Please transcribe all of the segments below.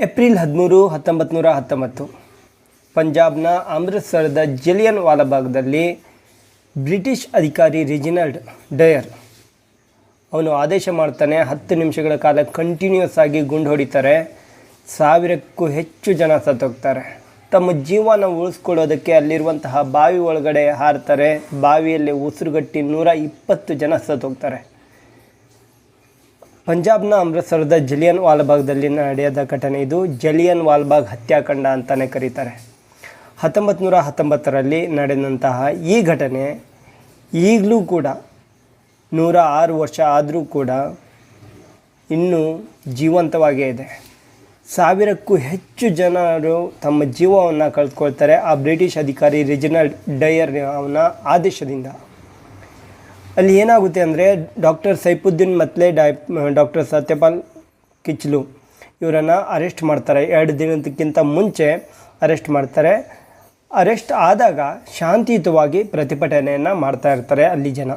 April ಹದಿಮೂರು ಹತ್ತೊಂಬತ್ತು ನೂರ ಹತ್ತೊಂಬತ್ತು. ಪಂಜಾಬ್ನ ಅಮೃತ್ಸರದ ಜಲಿಯನ್ ವಾಲಾಬಾಗ್ದಲ್ಲಿ ಬ್ರಿಟಿಷ್ ಅಧಿಕಾರಿ ರಿಜಿನಲ್ಡ್ ಡಯರ್ ಅವನು ಆದೇಶ ಮಾಡ್ತಾನೆ, ಹತ್ತು ನಿಮಿಷಗಳ ಕಾಲ ಕಂಟಿನ್ಯೂಸ್ ಆಗಿ ಗುಂಡು ಹೊಡಿತಾರೆ, ಸಾವಿರಕ್ಕೂ ಹೆಚ್ಚು ಜನ ಸತ್ತೋಗ್ತಾರೆ. ತಮ್ಮ ಜೀವನ ಉಳಿಸ್ಕೊಳ್ಳೋದಕ್ಕೆ ಅಲ್ಲಿರುವಂತಹ ಬಾವಿ ಒಳಗಡೆ ಹಾರ್ತಾರೆ, ಬಾವಿಯಲ್ಲಿ ಉಸಿರುಗಟ್ಟಿ ನೂರ ಇಪ್ಪತ್ತು ಜನ ಸತ್ತೋಗ್ತಾರೆ. ಪಂಜಾಬ್ನ ಅಮೃತ್ಸರದ ಜಲಿಯನ್ ವಾಲ್ಬಾಗ್ದಲ್ಲಿ ನಡೆಯದ ಘಟನೆ ಇದು. ಜಲಿಯನ್ ವಾಲ್ಬಾಗ್ ಹತ್ಯಾಕಾಂಡ ಅಂತಲೇ ಕರೀತಾರೆ. ಹತ್ತೊಂಬತ್ತು ನೂರ ಹತ್ತೊಂಬತ್ತರಲ್ಲಿ ನಡೆದಂತಹ ಈ ಘಟನೆ ಈಗಲೂ ಕೂಡ ನೂರ ಆರು ವರ್ಷ ಆದರೂ ಕೂಡ ಇನ್ನೂ ಜೀವಂತವಾಗೇ ಇದೆ. ಸಾವಿರಕ್ಕೂ ಹೆಚ್ಚು ಜನರು ತಮ್ಮ ಜೀವವನ್ನು ಕಳೆದುಕೊಳ್ತಾರೆ ಆ ಬ್ರಿಟಿಷ್ ಅಧಿಕಾರಿ ರಿಜಿನಲ್ಡ್ ಡಯರ್ ಅವನ ಆದೇಶದಿಂದ. ಅಲ್ಲಿ ಏನಾಗುತ್ತೆ ಅಂದರೆ ಡಾಕ್ಟರ್ ಸೈಫುದ್ದೀನ್ ಮತ್ಲೆ ಡೈ ಡಾಕ್ಟರ್ ಸತ್ಯಪಾಲ್ ಕಿಚ್ಲು ಇವರನ್ನು ಅರೆಸ್ಟ್ ಮಾಡ್ತಾರೆ. ಎರಡು ದಿನದಕ್ಕಿಂತ ಮುಂಚೆ ಅರೆಸ್ಟ್ ಮಾಡ್ತಾರೆ. ಅರೆಸ್ಟ್ ಆದಾಗ ಶಾಂತಿಯುತವಾಗಿ ಪ್ರತಿಭಟನೆಯನ್ನು ಮಾಡ್ತಾ ಇರ್ತಾರೆ ಅಲ್ಲಿ ಜನ.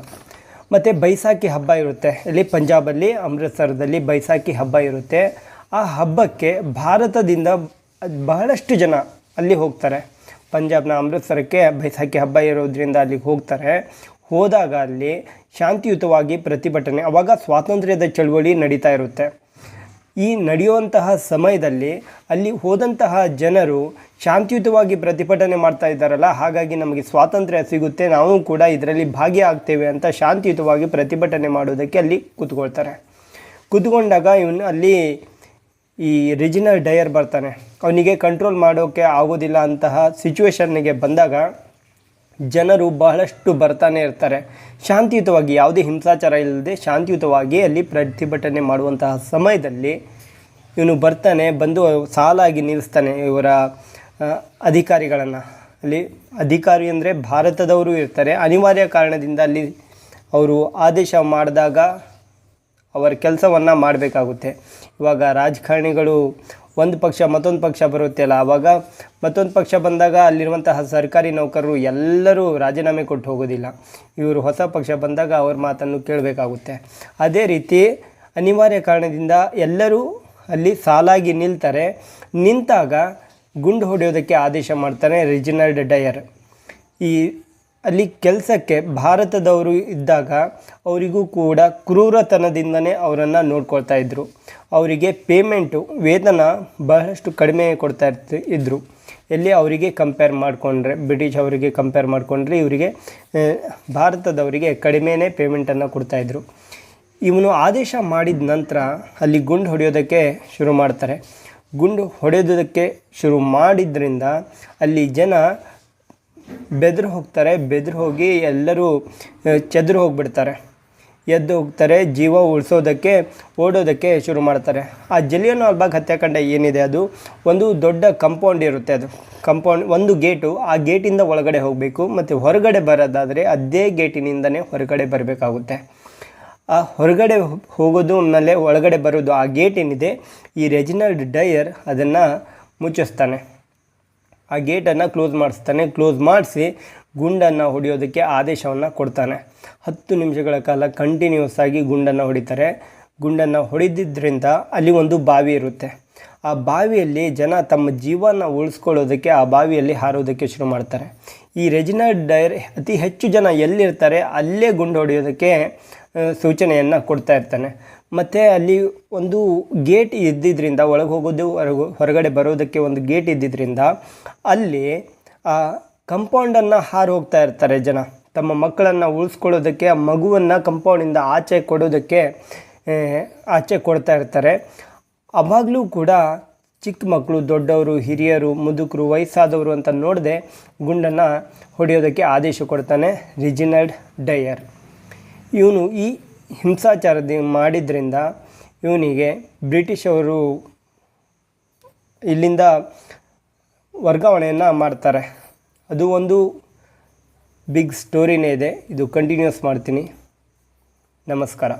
ಮತ್ತು ಬೈಸಾಖಿ ಹಬ್ಬ ಇರುತ್ತೆ. ಇಲ್ಲಿ ಪಂಜಾಬಲ್ಲಿ, ಅಮೃತ್ಸರದಲ್ಲಿ ಬೈಸಾಖಿ ಹಬ್ಬ ಇರುತ್ತೆ. ಆ ಹಬ್ಬಕ್ಕೆ ಭಾರತದಿಂದ ಬಹಳಷ್ಟು ಜನ ಅಲ್ಲಿ ಹೋಗ್ತಾರೆ. ಪಂಜಾಬ್ನ ಅಮೃತ್ಸರಕ್ಕೆ ಬೈಸಾಖಿ ಹಬ್ಬ ಇರೋದ್ರಿಂದ ಅಲ್ಲಿಗೆ ಹೋಗ್ತಾರೆ. ಹೋದಾಗ ಅಲ್ಲಿ ಶಾಂತಿಯುತವಾಗಿ ಪ್ರತಿಭಟನೆ, ಅವಾಗ ಸ್ವಾತಂತ್ರ್ಯದ ಚಳುವಳಿ ನಡೀತಾ ಇರುತ್ತೆ. ಈ ನಡೆಯುವಂತಹ ಸಮಯದಲ್ಲಿ ಅಲ್ಲಿ ಹೋದಂತಹ ಜನರು ಶಾಂತಿಯುತವಾಗಿ ಪ್ರತಿಭಟನೆ ಮಾಡ್ತಾ ಇದ್ದಾರಲ್ಲ, ಹಾಗಾಗಿ ನಮಗೆ ಸ್ವಾತಂತ್ರ್ಯ ಸಿಗುತ್ತೆ, ನಾವು ಕೂಡ ಇದರಲ್ಲಿ ಭಾಗಿಯಾಗ್ತೇವೆ ಅಂತ ಶಾಂತಿಯುತವಾಗಿ ಪ್ರತಿಭಟನೆ ಮಾಡೋದಕ್ಕೆ ಅಲ್ಲಿ ಕೂತ್ಕೊಳ್ತಾರೆ. ಕೂತ್ಕೊಂಡಾಗ ಇವನು ಅಲ್ಲಿ ಈ ರಿಜಿನಲ್ ಡಯರ್ ಬರ್ತಾನೆ. ಅವನಿಗೆ ಕಂಟ್ರೋಲ್ ಮಾಡೋಕ್ಕೆ ಆಗೋದಿಲ್ಲ ಅಂತಹ ಸಿಚುವೇಶನ್ನಿಗೆ ಬಂದಾಗ ಜನರು ಬಹಳಷ್ಟು ಬರ್ತಾನೆ ಇರ್ತಾರೆ. ಶಾಂತಿಯುತವಾಗಿ ಯಾವುದೇ ಹಿಂಸಾಚಾರ ಇಲ್ಲದೆ ಶಾಂತಿಯುತವಾಗಿ ಅಲ್ಲಿ ಪ್ರತಿಭಟನೆ ಮಾಡುವಂತಹ ಸಮಯದಲ್ಲಿ ಇವನು ಬರ್ತಾನೆ, ಬಂದು ಸಾಲಾಗಿ ನಿಲ್ಲಿಸ್ತಾನೆ ಇವರ ಅಧಿಕಾರಿಗಳನ್ನು. ಅಲ್ಲಿ ಅಧಿಕಾರಿ ಅಂದರೆ ಭಾರತದವರು ಇರ್ತಾರೆ. ಅನಿವಾರ್ಯ ಕಾರಣದಿಂದ ಅಲ್ಲಿ ಅವರು ಆದೇಶ ಮಾಡಿದಾಗ ಅವರ ಕೆಲಸವನ್ನು ಮಾಡಬೇಕಾಗುತ್ತೆ. ಇವಾಗ ರಾಜಕಾರಣಿಗಳು ಒಂದು ಪಕ್ಷ, ಮತ್ತೊಂದು ಪಕ್ಷ ಬರುತ್ತೆ ಅಲ್ಲ ಆವಾಗ ಮತ್ತೊಂದು ಪಕ್ಷ ಬಂದಾಗ ಅಲ್ಲಿರುವಂತಹ ಸರ್ಕಾರಿ ನೌಕರರು ಎಲ್ಲರೂ ರಾಜೀನಾಮೆ ಕೊಟ್ಟು ಹೋಗೋದಿಲ್ಲ. ಇವರು ಹೊಸ ಪಕ್ಷ ಬಂದಾಗ ಅವ್ರ ಮಾತನ್ನು ಕೇಳಬೇಕಾಗುತ್ತೆ. ಅದೇ ರೀತಿ ಅನಿವಾರ್ಯ ಕಾರಣದಿಂದ ಎಲ್ಲರೂ ಅಲ್ಲಿ ಸಾಲಾಗಿ ನಿಲ್ತಾರೆ. ನಿಂತಾಗ ಗುಂಡು ಹೊಡೆಯೋದಕ್ಕೆ ಆದೇಶ ಮಾಡ್ತಾನೆ ರಿಜಿನಲ್ಡ್ ಡಯರ್. ಈ ಅಲ್ಲಿ ಕೆಲಸಕ್ಕೆ ಭಾರತದವರು ಇದ್ದಾಗ ಅವರಿಗೂ ಕೂಡ ಕ್ರೂರತನದಿಂದನೇ ಅವರನ್ನು ನೋಡ್ಕೊಳ್ತಾ ಇದ್ದರು ಅವರಿಗೆ ಪೇಮೆಂಟು ವೇತನ ಬಹಳಷ್ಟು ಕಡಿಮೆ ಕೊಡ್ತಾ ಇರ್ತಿ ಇದ್ದರು ಎಲ್ಲಿ ಅವರಿಗೆ ಕಂಪೇರ್ ಮಾಡಿಕೊಂಡ್ರೆ ಬ್ರಿಟಿಷ್ ಅವರಿಗೆ ಕಂಪೇರ್ ಮಾಡಿಕೊಂಡ್ರೆ ಇವರಿಗೆ ಭಾರತದವರಿಗೆ ಕಡಿಮೆನೇ ಪೇಮೆಂಟನ್ನು ಕೊಡ್ತಾಯಿದ್ರು ಇವನು ಆದೇಶ ಮಾಡಿದ ನಂತರ ಅಲ್ಲಿ ಗುಂಡು ಹೊಡೆಯೋದಕ್ಕೆ ಶುರು ಮಾಡ್ತಾರೆ. ಗುಂಡು ಹೊಡೆಯೋದಕ್ಕೆ ಶುರು ಮಾಡಿದ್ರಿಂದ ಅಲ್ಲಿ ಜನ ಬೆದ್ರು ಹೋಗ್ತಾರೆ, ಬೆದ್ರು ಹೋಗಿ ಎಲ್ಲರೂ ಚೆದ್ರು ಹೋಗಿಬಿಡ್ತಾರೆ. ಎದ್ದು ಹೋಗ್ತಾರೆ, ಜೀವ ಉಳಿಸೋದಕ್ಕೆ, ಓಡೋದಕ್ಕೆ ಶುರು ಮಾಡ್ತಾರೆ. ಆ ಜಲಿಯನ್ ವಾಲ್ಬಾಗ್ ಹತ್ಯಾಕಾಂಡ ಏನಿದೆ ಅದು? ಒಂದು ದೊಡ್ಡ ಕಂಪೌಂಡ್ ಇರುತ್ತೆ ಅದು. ಕಂಪೌಂಡ್, ಒಂದು ಗೇಟು, ಆ ಗೇಟಿಂದ ಒಳಗಡೆ ಹೋಗಬೇಕು, ಮತ್ತು ಹೊರಗಡೆ ಬರೋದಾದರೆ ಅದೇ ಗೇಟಿನಿಂದನೇ ಹೊರಗಡೆ ಬರಬೇಕಾಗುತ್ತೆ. ಆ ಹೊರಗಡೆ ಹೋಗೋದು ಆಮೇಲೆ ಒಳಗಡೆ ಬರೋದು ಆ ಗೇಟ್ ಏನಿದೆ? ಈ ರೆಜಿನಲ್ಡ್ ಡಯರ್ ಅದನ್ನು ಮುಚ್ಚಿಸ್ತಾನೆ. ಆ ಗೇಟನ್ನು ಕ್ಲೋಸ್ ಮಾಡಿಸ್ತಾನೆ. ಕ್ಲೋಸ್ ಮಾಡಿಸಿ ಗುಂಡನ್ನು ಹೊಡೆಯೋದಕ್ಕೆ ಆದೇಶವನ್ನು ಕೊಡ್ತಾನೆ. ಹತ್ತು ನಿಮಿಷಗಳ ಕಾಲ ಕಂಟಿನ್ಯೂಸ್ ಆಗಿ ಗುಂಡನ್ನು ಹೊಡಿತಾರೆ. ಗುಂಡನ್ನು ಹೊಡೆದಿದ್ದರಿಂದ ಅಲ್ಲಿ ಒಂದು ಬಾವಿ ಇರುತ್ತೆ. ಆ ಬಾವಿಯಲ್ಲಿ ಜನ ತಮ್ಮ ಜೀವನ ಉಳಿಸ್ಕೊಳ್ಳೋದಕ್ಕೆ ಆ ಬಾವಿಯಲ್ಲಿ ಹಾರೋದಕ್ಕೆ ಶುರು ಮಾಡ್ತಾರೆ. ಈ ರೆಜಿನಲ್ ಡೈರ್ ಅತಿ ಹೆಚ್ಚು ಜನ ಎಲ್ಲಿರ್ತಾರೆ? ಅಲ್ಲೇ ಗುಂಡು ಹೊಡೆಯೋದಕ್ಕೆ ಸೂಚನೆಯನ್ನು ಕೊಡ್ತಾ ಇರ್ತಾನೆ. ಮತ್ತು ಅಲ್ಲಿ ಒಂದು ಗೇಟ್ ಇದ್ದಿದ್ದರಿಂದ ಒಳಗೆ ಹೋಗೋದು, ಹೊರಗು, ಹೊರಗಡೆ ಬರೋದಕ್ಕೆ ಒಂದು ಗೇಟ್ ಇದ್ದಿದ್ದರಿಂದ ಅಲ್ಲಿ, ಆ ಕಂಪೌಂಡನ್ನು ಹಾರು ಹೋಗ್ತಾ ಇರ್ತಾರೆ ಜನ. ತಮ್ಮ ಮಕ್ಕಳನ್ನು ಉಳಿಸ್ಕೊಳ್ಳೋದಕ್ಕೆ, ಆ ಮಗುವನ್ನು ಕಂಪೌಂಡಿಂದ ಆಚೆ ಕೊಡೋದಕ್ಕೆ ಆಚೆ ಕೊಡ್ತಾ ಇರ್ತಾರೆ. ಅವಾಗಲೂ ಕೂಡ ಚಿಕ್ಕ ಮಕ್ಕಳು ದೊಡ್ಡವರು, ಹಿರಿಯರು, ಮುದುಕರು, ವಯಸ್ಸಾದವರು ಅಂತ ನೋಡದೆ ಗುಂಡನ್ನು ಹೊಡೆಯೋದಕ್ಕೆ ಆದೇಶ ಕೊಡ್ತಾನೆ ರಿಜಿನಲ್ಡ್ ಡಯರ್. ಇವನು ಈ ಹಿಂಸಾಚಾರದ ಮಾಡಿದ್ರಿಂದ ಇವನಿಗೆ ಬ್ರಿಟಿಷವರು ಇಲ್ಲಿಂದ ವರ್ಗಾವಣೆಯನ್ನು ಮಾಡ್ತಾರೆ. ಅದು ಒಂದು ಬಿಗ್ ಸ್ಟೋರಿನೇ ಇದೆ. ಇದು ಕಂಟಿನ್ಯೂಸ್ ಮಾಡ್ತೀನಿ. ನಮಸ್ಕಾರ.